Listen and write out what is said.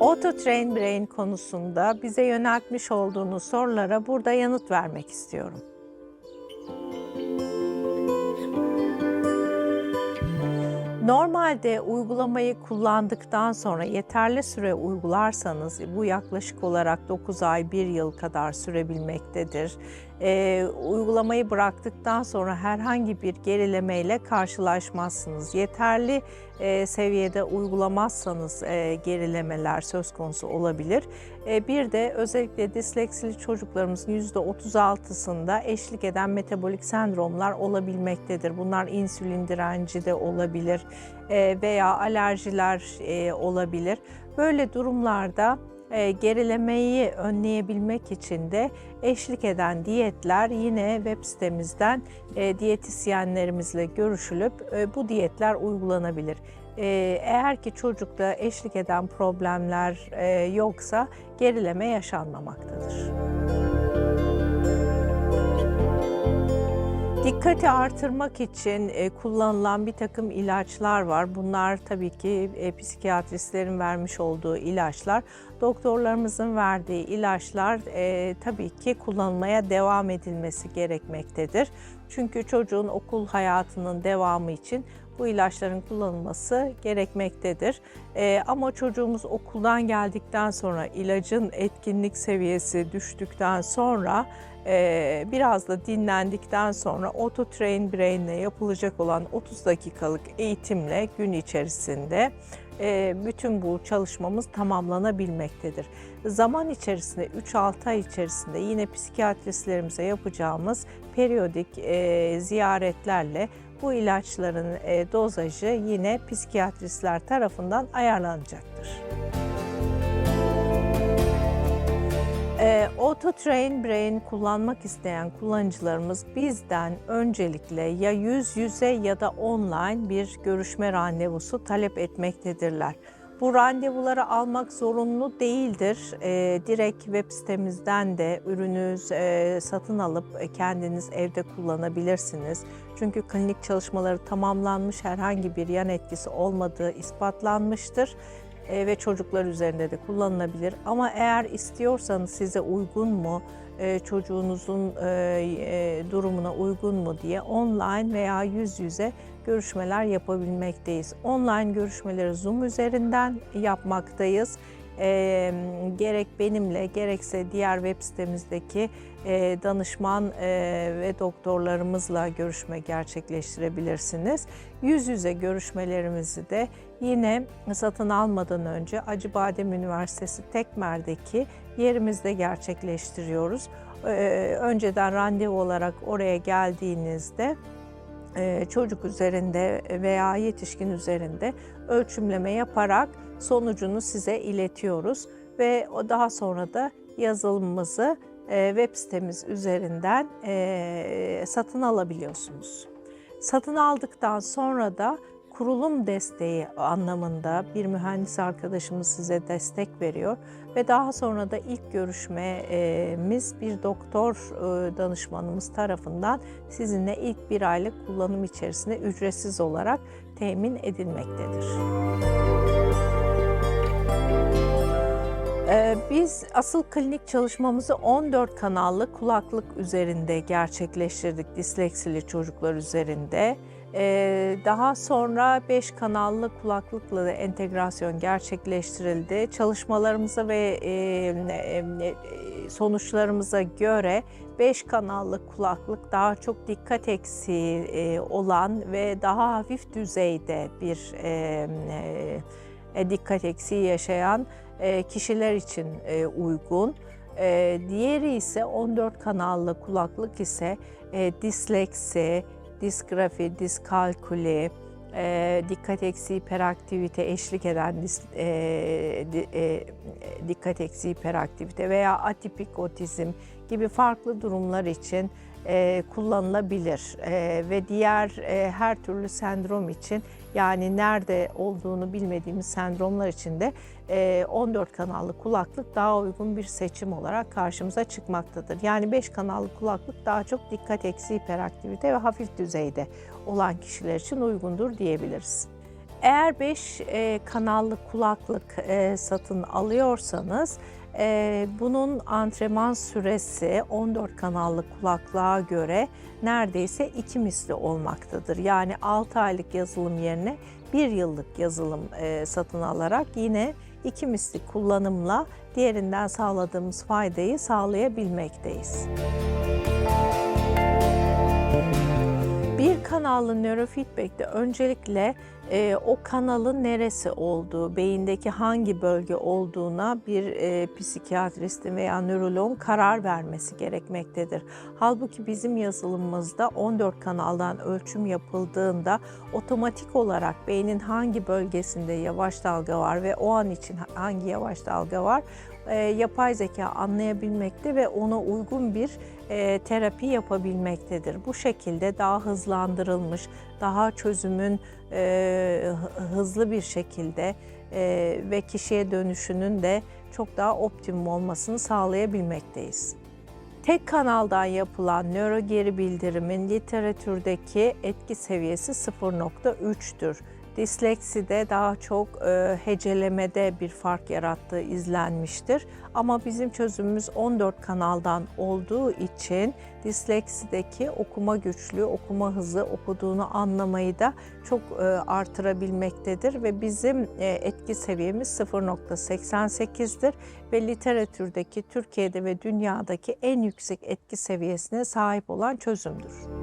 Auto Train Brain konusunda bize yöneltmiş olduğunuz sorulara burada yanıt vermek istiyorum. Normalde uygulamayı kullandıktan sonra yeterli süre uygularsanız bu yaklaşık olarak 9 ay 1 yıl kadar sürebilmektedir. Ee, uygulamayı bıraktıktan sonra herhangi bir gerilemeyle karşılaşmazsınız. Yeterli e, seviyede uygulamazsanız e, gerilemeler söz konusu olabilir. E, bir de özellikle disleksili çocuklarımızın %36'sında eşlik eden metabolik sendromlar olabilmektedir. Bunlar insülin direnci de olabilir e, veya alerjiler e, olabilir. Böyle durumlarda e, gerilemeyi önleyebilmek için de eşlik eden diyetler yine web sitemizden e, diyetisyenlerimizle görüşülüp e, bu diyetler uygulanabilir. E, eğer ki çocukta eşlik eden problemler e, yoksa gerileme yaşanmamaktadır. Dikkati artırmak için e, kullanılan bir takım ilaçlar var. Bunlar tabii ki e, psikiyatristlerin vermiş olduğu ilaçlar. Doktorlarımızın verdiği ilaçlar e, tabii ki kullanılmaya devam edilmesi gerekmektedir. Çünkü çocuğun okul hayatının devamı için bu ilaçların kullanılması gerekmektedir. Ama çocuğumuz okuldan geldikten sonra ilacın etkinlik seviyesi düştükten sonra e, biraz da dinlendikten sonra Auto Train Brain ile yapılacak olan 30 dakikalık eğitimle gün içerisinde e, bütün bu çalışmamız tamamlanabilmektedir. Zaman içerisinde 3-6 ay içerisinde yine psikiyatristlerimize yapacağımız periyodik e, ziyaretlerle bu ilaçların e, dozajı yine psikiyatristler tarafından ayarlanacaktır. E, Auto Train Brain kullanmak isteyen kullanıcılarımız bizden öncelikle ya yüz yüze ya da online bir görüşme randevusu talep etmektedirler. Bu randevuları almak zorunlu değildir. E, direkt web sitemizden de ürünü e, satın alıp kendiniz evde kullanabilirsiniz. Çünkü klinik çalışmaları tamamlanmış herhangi bir yan etkisi olmadığı ispatlanmıştır ve çocuklar üzerinde de kullanılabilir. Ama eğer istiyorsanız size uygun mu, e, çocuğunuzun e, e, durumuna uygun mu diye online veya yüz yüze görüşmeler yapabilmekteyiz. Online görüşmeleri Zoom üzerinden yapmaktayız. E, gerek benimle gerekse diğer web sitemizdeki e, danışman e, ve doktorlarımızla görüşme gerçekleştirebilirsiniz. Yüz yüze görüşmelerimizi de yine satın almadan önce Acıbadem Üniversitesi Tekmer'deki yerimizde gerçekleştiriyoruz. Önceden randevu olarak oraya geldiğinizde çocuk üzerinde veya yetişkin üzerinde ölçümleme yaparak sonucunu size iletiyoruz ve daha sonra da yazılımımızı e, web sitemiz üzerinden e, satın alabiliyorsunuz. Satın aldıktan sonra da kurulum desteği anlamında bir mühendis arkadaşımız size destek veriyor ve daha sonra da ilk görüşmemiz bir doktor e, danışmanımız tarafından sizinle ilk bir aylık kullanım içerisinde ücretsiz olarak temin edilmektedir. Ee, Biz asıl klinik çalışmamızı 14 kanallı kulaklık üzerinde gerçekleştirdik disleksili çocuklar üzerinde. Ee, Daha sonra 5 kanallı kulaklıkla da entegrasyon gerçekleştirildi. Çalışmalarımıza ve e, e, sonuçlarımıza göre 5 kanallı kulaklık daha çok dikkat eksiği e, olan ve daha hafif düzeyde bir dikkat eksiği yaşayan e, kişiler için e, uygun. E, Diğeri ise 14 kanallı kulaklık ise e, disleksi, disgrafi, diskalkuli, e, dikkat eksiği hiperaktivite eşlik eden e, e, dikkat eksiği hiperaktivite veya atipik otizm gibi farklı durumlar için e, kullanılabilir e, ve diğer e, her türlü sendrom için yani nerede olduğunu bilmediğimiz sendromlar için de e, 14 kanallı kulaklık daha uygun bir seçim olarak karşımıza çıkmaktadır. Yani 5 kanallı kulaklık daha çok dikkat eksiği hiperaktivite ve hafif düzeyde olan kişiler için uygundur diyebiliriz. Eğer 5 kanallı kulaklık e, satın alıyorsanız e, bunun antrenman süresi 14 kanallı kulaklığa göre neredeyse iki misli olmaktadır. Yani 6 aylık yazılım yerine 1 yıllık yazılım e, satın alarak yine iki misli kullanımla diğerinden sağladığımız faydayı sağlayabilmekteyiz. Bir kanallı nörofeedback'te öncelikle e, o kanalın neresi olduğu, beyindeki hangi bölge olduğuna bir e, psikiyatristin veya nöroloğun karar vermesi gerekmektedir. Halbuki bizim yazılımımızda 14 kanaldan ölçüm yapıldığında otomatik olarak beynin hangi bölgesinde yavaş dalga var ve o an için hangi yavaş dalga var e, yapay zeka anlayabilmekte ve ona uygun bir e, terapi yapabilmektedir. Bu şekilde daha hızlandırılmış, daha çözümün e, hı- hızlı bir şekilde e, ve kişiye dönüşünün de çok daha optimum olmasını sağlayabilmekteyiz. Tek kanaldan yapılan nöro geri bildirimin literatürdeki etki seviyesi 0.3'tür. Dislekside daha çok e, hecelemede bir fark yarattığı izlenmiştir. Ama bizim çözümümüz 14 kanaldan olduğu için disleksideki okuma güçlüğü, okuma hızı, okuduğunu anlamayı da çok e, artırabilmektedir ve bizim e, etki seviyemiz 0.88'dir ve literatürdeki Türkiye'de ve dünyadaki en yüksek etki seviyesine sahip olan çözümdür.